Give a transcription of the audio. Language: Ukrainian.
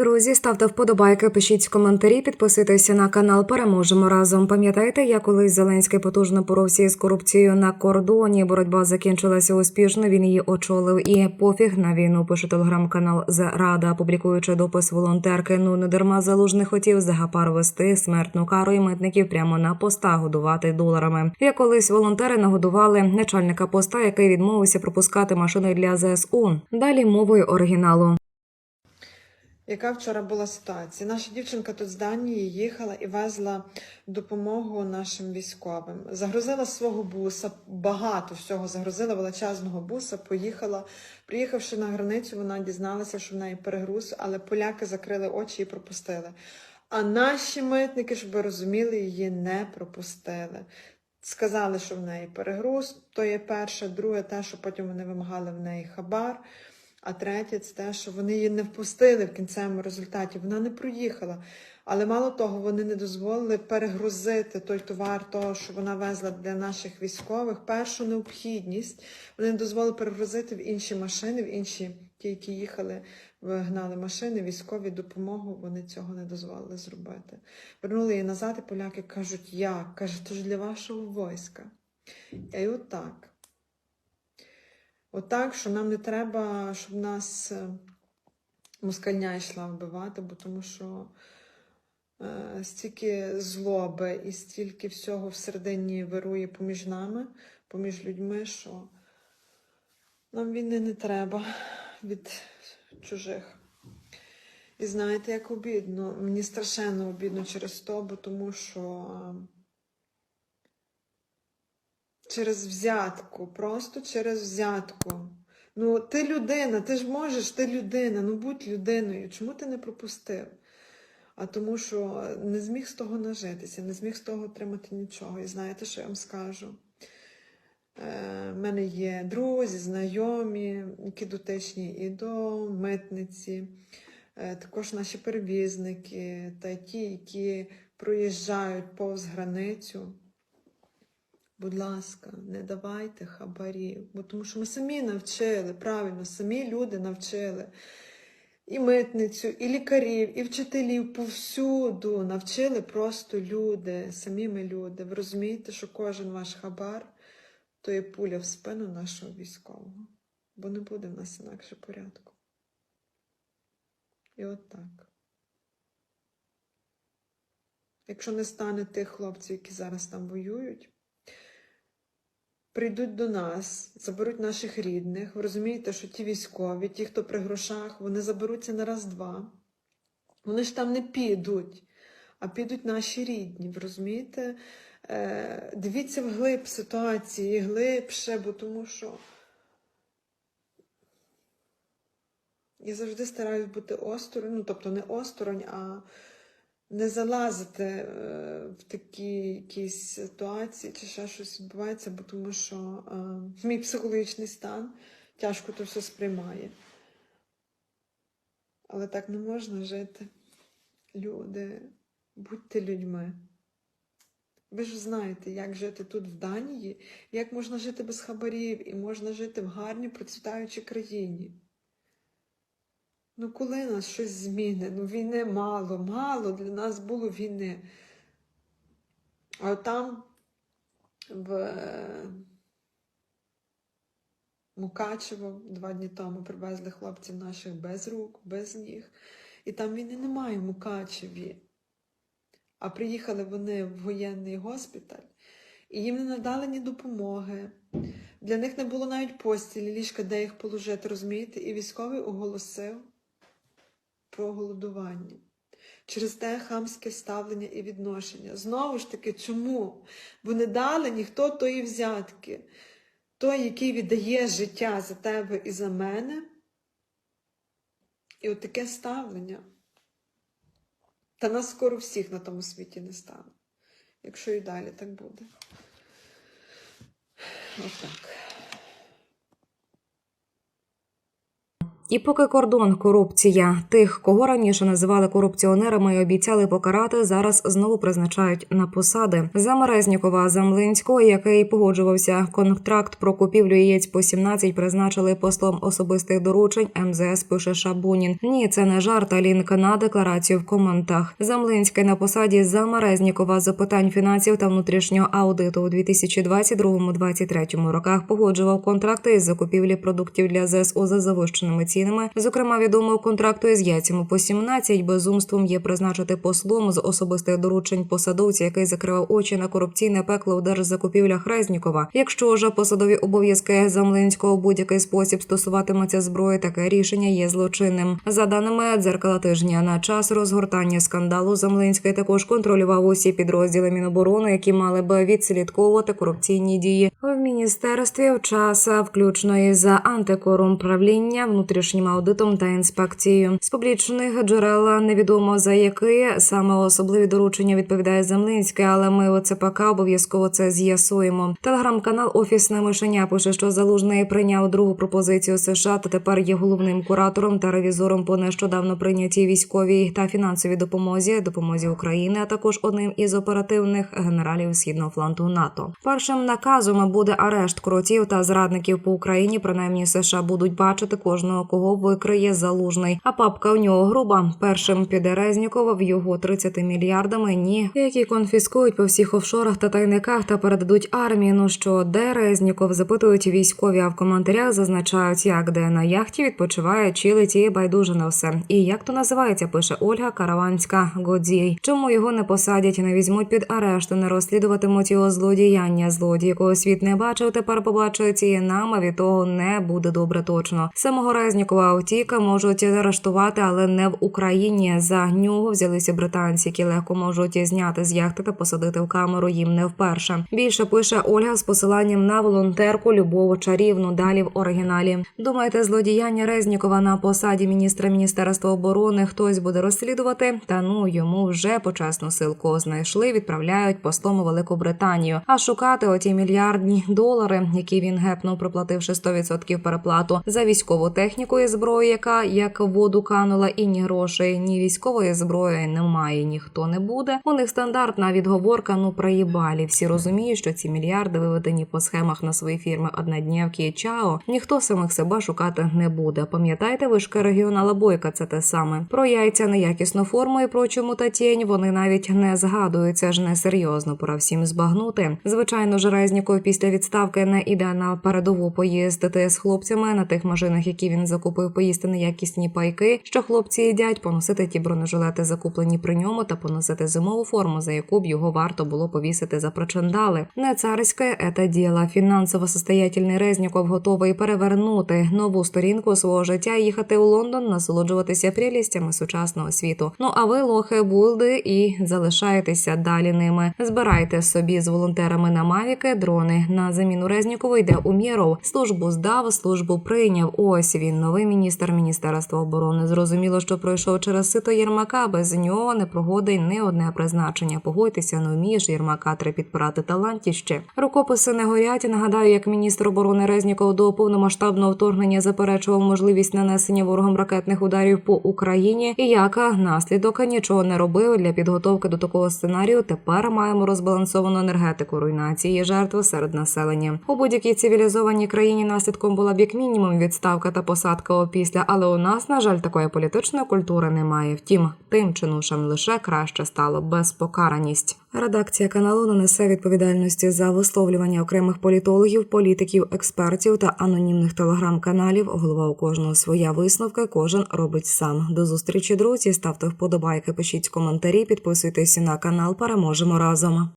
Друзі, ставте вподобайки, пишіть коментарі, підписуйтеся на канал. Переможемо разом. Пам'ятаєте, як колись Зеленський потужно поровся із корупцією на кордоні. Боротьба закінчилася успішно. Він її очолив і пофіг на війну. Пише телеграм-канал Зрада, публікуючи допис волонтерки. Ну не дарма залужний хотів за гапар вести смертну кару і митників прямо на поста годувати доларами. Як колись волонтери нагодували начальника поста, який відмовився пропускати машини для ЗСУ. Далі мовою оригіналу. Яка вчора була ситуація? Наша дівчинка тут з Данії їхала і везла допомогу нашим військовим. Загрузила свого буса, багато всього загрузила величезного буса, поїхала. Приїхавши на границю, вона дізналася, що в неї перегруз, але поляки закрили очі і пропустили. А наші митники, щоб ви розуміли, її не пропустили. Сказали, що в неї перегруз, то є перше, друге, те, що потім вони вимагали в неї хабар. А третє це те, що вони її не впустили в кінцевому результаті. Вона не проїхала. Але мало того, вони не дозволили перегрузити той товар, того, що вона везла для наших військових, першу необхідність. Вони не дозволили перегрузити в інші машини, в інші ті, які їхали, гнали машини, військові допомогу. Вони цього не дозволили зробити. Вернули її назад, і поляки кажуть, як? Каже, то ж для вашого війська. І отак. Отак, що нам не треба, щоб нас е, москальня йшла вбивати, бо тому що е, стільки злоби і стільки всього всередині вирує поміж нами, поміж людьми, що нам війни не треба від чужих. І знаєте, як обідно? Мені страшенно обідно через то, бо тому що. Через взятку, просто через взятку. Ну, ти людина, ти ж можеш, ти людина, ну будь людиною. Чому ти не пропустив? А тому, що не зміг з того нажитися, не зміг з того отримати нічого. І знаєте, що я вам скажу? Е, мене є друзі, знайомі, які дотичні і до митниці, е, також наші перевізники та ті, які проїжджають повз границю. Будь ласка, не давайте хабарів, бо тому що ми самі навчили, правильно, самі люди навчили. І митницю, і лікарів, і вчителів повсюду навчили просто люди, самі ми люди. Ви розумієте, що кожен ваш хабар то є пуля в спину нашого військового, бо не буде в нас інакше порядку. І от так. Якщо не стане тих хлопців, які зараз там воюють, прийдуть до нас, заберуть наших рідних. Ви розумієте, що ті військові, ті, хто при грошах, вони заберуться на раз-два. Вони ж там не підуть, а підуть наші рідні. Ви розумієте? Е, дивіться вглиб ситуації, глибше, бо тому що я завжди стараюсь бути осторонь, ну тобто не осторонь, а не залазити е, в такі якісь ситуації чи ще щось відбувається, бо тому що е, мій психологічний стан тяжко то все сприймає. Але так не можна жити. Люди, будьте людьми. Ви ж знаєте, як жити тут в Данії, як можна жити без хабарів і можна жити в гарній процвітаючій країні. Ну, коли нас щось зміни? Ну, війни мало, мало для нас було війни. А там в е, Мукачево два дні тому привезли хлопців наших без рук, без ніг. І там війни немає в Мукачеві. А приїхали вони в воєнний госпіталь, і їм не надали ні допомоги. Для них не було навіть постілі, ліжка, де їх положити, розумієте? І військовий оголосив про голодування. Через те хамське ставлення і відношення. Знову ж таки, чому? Бо не дали ніхто тої взятки. Той, який віддає життя за тебе і за мене. І от таке ставлення. Та нас скоро всіх на тому світі не стане. Якщо і далі так буде. Отак. І поки кордон корупція тих, кого раніше називали корупціонерами і обіцяли покарати, зараз знову призначають на посади. За Мерезнікова Замлинського, який погоджувався контракт про купівлю яєць по 17, призначили послом особистих доручень. МЗС пише Шабунін. Ні, це не жарт, а лінк на декларацію в коментах. Замлинський на посаді за Мерезнікова з питань фінансів та внутрішнього аудиту у 2022-2023 роках погоджував контракти із закупівлі продуктів для ЗСУ за завищеними цінами. Зокрема, відомо контракту із яйцями по 17 безумством є призначити послом з особистих доручень посадовця, який закривав очі на корупційне пекло у держзакупівлях Резнікова. Якщо ж посадові обов'язки Замлинського будь-який спосіб стосуватиметься зброї, таке рішення є злочинним. За даними дзеркала тижня, на час розгортання скандалу Замлинський також контролював усі підрозділи Міноборони, які мали би відслідковувати корупційні дії в міністерстві в час, включно із антикорумправління, внутрішнім аудитом та інспекцією. З публічних джерел невідомо за які саме особливі доручення відповідає Землинське, але ми у ЦПК обов'язково це з'ясуємо. Телеграм-канал Офісне мишеня пише, що залужний прийняв другу пропозицію США та тепер є головним куратором та ревізором по нещодавно прийнятій військовій та фінансовій допомозі, допомозі України, а також одним із оперативних генералів східного флангу НАТО. Першим наказом буде арешт кротів та зрадників по Україні. Принаймні США будуть бачити кожного, кого викриє залужний. А папка у нього груба. Першим піде Резнікова в його 30 мільярдами. Ні, які конфіскують по всіх офшорах та тайниках та передадуть армії. Ну що де Резніков запитують військові, а в коментарях зазначають, як де на яхті відпочиває чи летіє байдуже на все. І як то називається, пише Ольга Караванська Годзій. Чому його не посадять, не візьмуть під арешт, не розслідуватимуть його злодіяння. Злодій, якого світ не бачив, тепер побачить і нам, а від того не буде добре точно. Самого Резнікова утіка можуть заарештувати, але не в Україні. За нього взялися британці, які легко можуть зняти з яхти та посадити в камеру їм не вперше. Більше пише Ольга з посиланням на волонтерку Любову Чарівну. Далі в оригіналі. Думаєте, злодіяння Резнікова на посаді міністра міністерства оборони хтось буде розслідувати? Та ну йому вже почесну силку знайшли, відправляють послом у Велику Британію. А шукати оті мільярдні долари, які він гепнув, проплативши 100% переплату за військову техніку і зброю, яка як воду канула, і ні грошей, ні військової зброї немає. Ніхто не буде. У них стандартна відговорка. Ну проїбалі. Всі розуміють, що ці мільярди виведені по схемах на свої фірми однодневки і чао. Ніхто самих себе шукати не буде. Пам'ятаєте, вишка регіонала Бойка це те саме. Про яйця неякісну форму і прочому та тінь вони навіть не згадують. Це ж не серйозно. Пора всім збагнути. Звичайно, ж після відставки не іде на передову поїздити з хлопцями на тих машинах, які він закупив, поїсти неякісні пайки, що хлопці їдять, поносити ті бронежилети, закуплені при ньому, та поносити зимову форму, за яку б його варто було повісити за причандали. Не царське ета діло. Фінансово состоятельний Резніков готовий перевернути нову сторінку свого життя, і їхати у Лондон, насолоджуватися прелістями сучасного світу. Ну а ви, лохи, булди, і залишаєтеся далі ними. Збирайте собі з волонтерами на мавіки дрони. На заміну Резнікову йде Умєров. Службу здав, службу прийняв. Ось він, новий міністр міністерства оборони. Зрозуміло, що пройшов через сито Єрмака. Без нього не прогодить не одне призначення. Погодьтеся, не вмієш Єрмака треба підпирати талантіще. Рукописи не горять. Нагадаю, як міністр оборони Резніков до повномасштабного вторгнення заперечував можливість нанесення ворогом ракетних ударів по Україні. І як наслідок нічого не робив для підготовки до такого сценарію. Тепер маємо розбалансовану енергетику руйнації жертв серед населення. У будь-якій цивілізованій країні наслідком була б як мінімум відставка та посадка опісля, але у нас, на жаль, такої політичної культури немає. Втім, тим чинушам лише краще стало безпокараність. Редакція каналу не несе відповідальності за висловлювання окремих політологів, політиків, експертів та анонімних телеграм-каналів. Голова у кожного своя висновка. Кожен робить сам. До зустрічі, друзі. Ставте вподобайки, пишіть коментарі, підписуйтесь на канал. Переможемо разом.